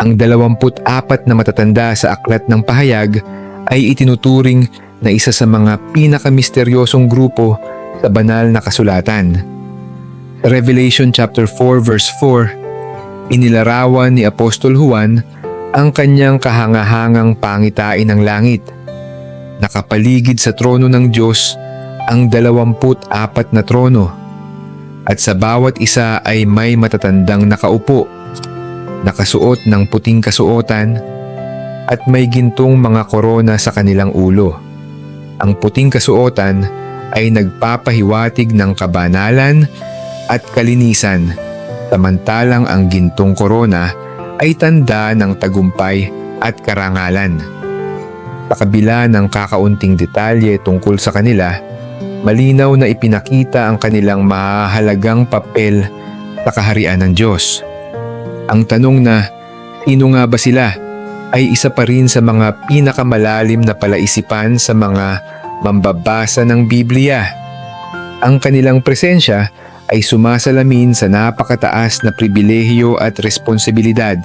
Ang 24 na matatanda sa aklat ng pahayag ay itinuturing na isa sa mga pinakamisteryosong grupo sa banal na kasulatan. Revelation chapter 4 verse 4, inilarawan ni Apostol Juan ang kanyang kahangahangang pangitain ng langit. Nakapaligid sa trono ng Diyos ang 24 na trono at sa bawat isa ay may matatandang nakaupo, nakasuot ng puting kasuotan at may gintong mga korona sa kanilang ulo. Ang puting kasuotan ay nagpapahiwatig ng kabanalan at kalinisan, samantalang ang gintong korona ay tanda ng tagumpay at karangalan. Sa kabila ng kakaunting detalye tungkol sa kanila, malinaw na ipinakita ang kanilang mahalagang papel sa kaharian ng Diyos. Ang tanong na, sino nga ba sila, ay isa pa rin sa mga pinakamalalim na palaisipan sa mga mambabasa ng Biblia. Ang kanilang presensya ay sumasalamin sa napakataas na pribilehiyo at responsibilidad.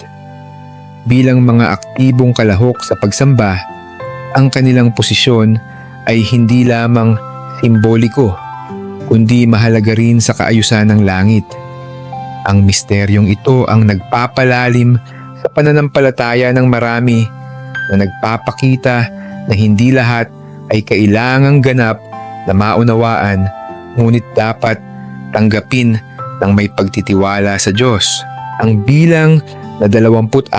Bilang mga aktibong kalahok sa pagsamba, ang kanilang posisyon ay hindi lamang simboliko, kundi mahalaga rin sa kaayusan ng langit. Ang misteryong ito ang nagpapalalim sa pananampalataya ng marami na nagpapakita na hindi lahat ay kailangang ganap na maunawaan ngunit dapat tanggapin ng may pagtitiwala sa Diyos. Ang bilang na 24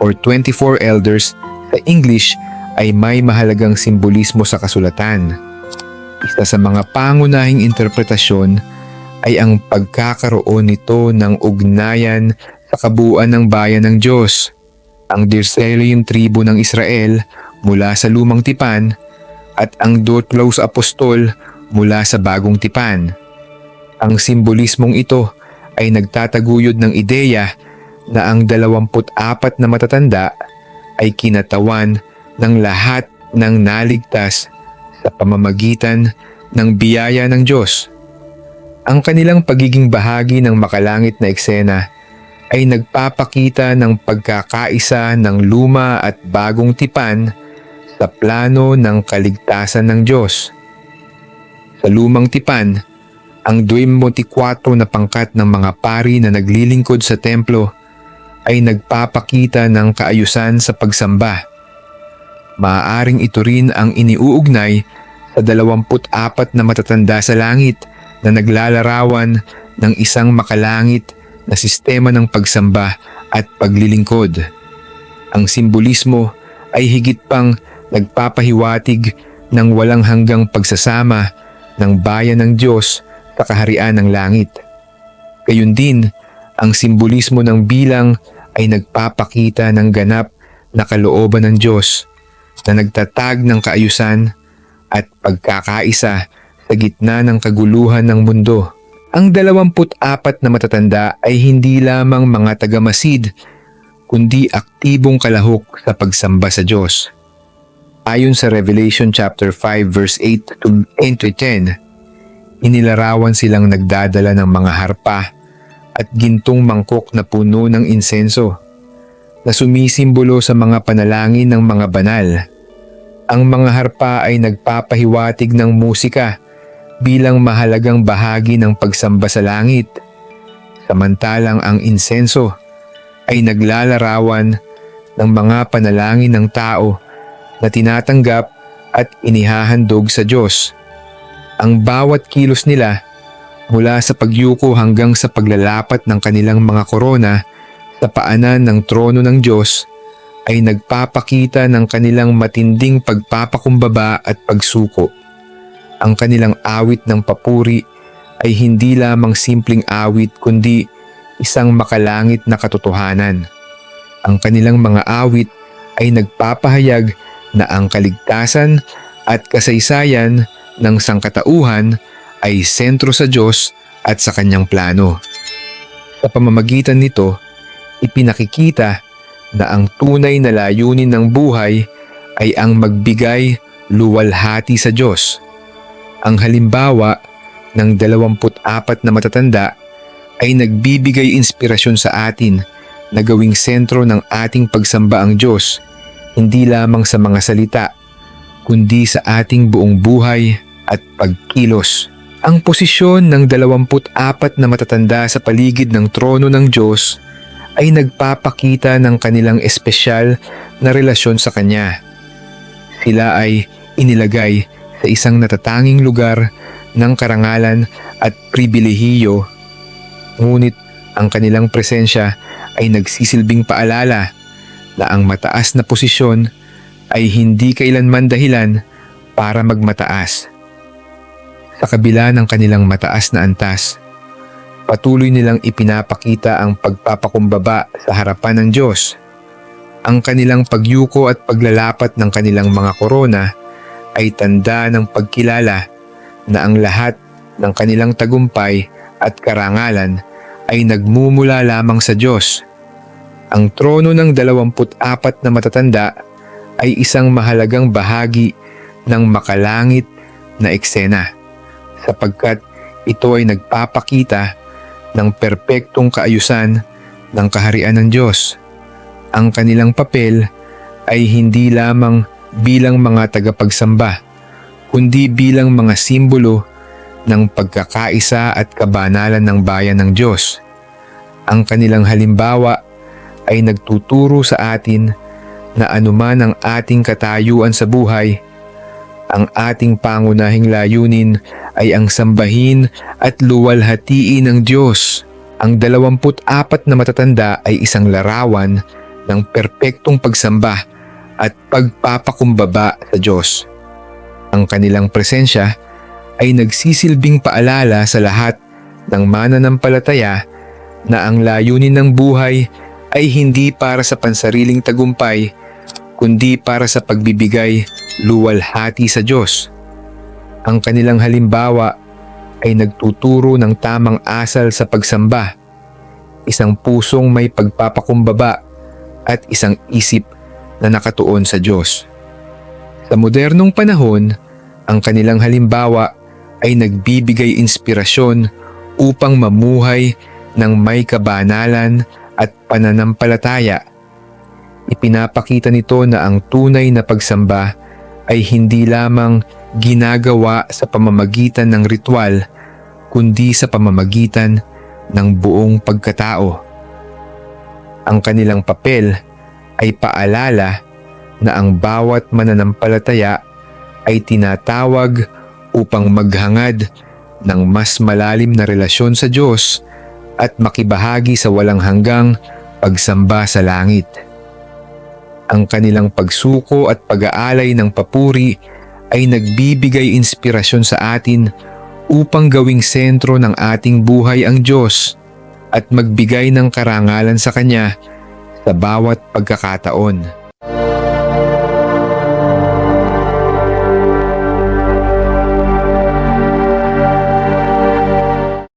or 24 elders sa English ay may mahalagang simbolismo sa kasulatan. Isa sa mga pangunahing interpretasyon ay ang pagkakaroon nito ng ugnayan sa kabuuan ng bayan ng Diyos. Ang Dircelium tribu ng Israel mula sa Lumang Tipan at ang Dothlos Apostol mula sa Bagong Tipan. Ang simbolismong ito ay nagtataguyod ng ideya na ang 24 na matatanda ay kinatawan ng lahat ng naligtas sa pamamagitan ng biyaya ng Diyos. Ang kanilang pagiging bahagi ng makalangit na eksena ay nagpapakita ng pagkakaisa ng luma at bagong tipan sa plano ng kaligtasan ng Diyos. Sa lumang tipan, ang 24 na pangkat ng mga pari na naglilingkod sa templo ay nagpapakita ng kaayusan sa pagsamba. Maaaring ito rin ang iniuugnay sa 24 na matatanda sa langit na naglalarawan ng isang makalangit na sistema ng pagsamba at paglilingkod. Ang simbolismo ay higit pang nagpapahiwatig ng walang hanggang pagsasama ng bayan ng Diyos sa kaharian ng langit. Gayun din, ang simbolismo ng bilang ay nagpapakita ng ganap na kalooban ng Diyos na nagtatag ng kaayusan at pagkakaisa sa gitna ng kaguluhan ng mundo. Ang 24 na matatanda ay hindi lamang mga tagamasid kundi aktibong kalahok sa pagsamba sa Diyos. Ayon sa Revelation chapter 5 verse 8 to 10, Inilarawan silang nagdadala ng mga harpa at gintong mangkok na puno ng insenso na sumisimbolo sa mga panalangin ng mga banal. Ang mga harpa ay nagpapahiwatig ng musika bilang mahalagang bahagi ng pagsamba sa langit. Samantalang ang insenso ay naglalarawan ng mga panalangin ng tao na tinatanggap at inihahandog sa Diyos. Ang bawat kilos nila mula sa pagyuko hanggang sa paglalapat ng kanilang mga korona sa paanan ng trono ng Diyos ay nagpapakita ng kanilang matinding pagpapakumbaba at pagsuko. Ang kanilang awit ng papuri ay hindi lamang simpleng awit kundi isang makalangit na katotohanan. Ang kanilang mga awit ay nagpapahayag na ang kaligtasan at kasaysayan ng sangkatauhan ay sentro sa Diyos at sa kanyang plano. Sa pamamagitan nito, ipinakikita na ang tunay na layunin ng buhay ay ang magbigay luwalhati sa Diyos. Ang halimbawa ng 24 na matatanda ay nagbibigay inspirasyon sa atin na gawing sentro ng ating pagsamba ang Diyos, hindi lamang sa mga salita, kundi sa ating buong buhay at pagkilos. Ang posisyon ng 24 na matatanda sa paligid ng trono ng Diyos ay nagpapakita ng kanilang espesyal na relasyon sa Kanya. Sila ay inilagay sa isang natatanging lugar ng karangalan at pribilehiyo, ngunit ang kanilang presensya ay nagsisilbing paalala na ang mataas na posisyon ay hindi kailanman dahilan para magmataas. Sa kabila ng kanilang mataas na antas, patuloy nilang ipinapakita ang pagpapakumbaba sa harapan ng Diyos. Ang kanilang pagyuko at paglalapat ng kanilang mga korona ay tanda ng pagkilala na ang lahat ng kanilang tagumpay at karangalan ay nagmumula lamang sa Diyos. Ang trono ng 24 na matatanda ay isang mahalagang bahagi ng makalangit na eksena sapagkat ito ay nagpapakita ng perpektong kaayusan ng kaharian ng Diyos. Ang kanilang papel ay hindi lamang bilang mga tagapagsamba, kundi bilang mga simbolo ng pagkakaisa at kabanalan ng bayan ng Diyos. Ang kanilang halimbawa ay nagtuturo sa atin na anuman ang ating katayuan sa buhay, ang ating pangunahing layunin ay ang sambahin at luwalhatiin ng Diyos. Ang 24 na matatanda ay isang larawan ng perpektong pagsamba at pagpapakumbaba sa Diyos. Ang kanilang presensya ay nagsisilbing paalala sa lahat ng mananampalataya na ang layunin ng buhay ay hindi para sa pansariling tagumpay kundi para sa pagbibigay luwalhati sa Diyos. Ang kanilang halimbawa ay nagtuturo ng tamang asal sa pagsamba, isang pusong may pagpapakumbaba at isang isip na nakatuon sa Diyos. Sa modernong panahon, ang kanilang halimbawa ay nagbibigay inspirasyon upang mamuhay ng may kabanalan at pananampalataya. Ipinapakita nito na ang tunay na pagsamba ay hindi lamang ginagawa sa pamamagitan ng ritual kundi sa pamamagitan ng buong pagkatao. Ang kanilang papel ay paalala na ang bawat mananampalataya ay tinatawag upang maghangad ng mas malalim na relasyon sa Diyos at makibahagi sa walang hanggang pagsamba sa langit. Ang kanilang pagsuko at pag-aalay ng papuri ay nagbibigay inspirasyon sa atin upang gawing sentro ng ating buhay ang Diyos at magbigay ng karangalan sa Kanya sa bawat pagkakataon.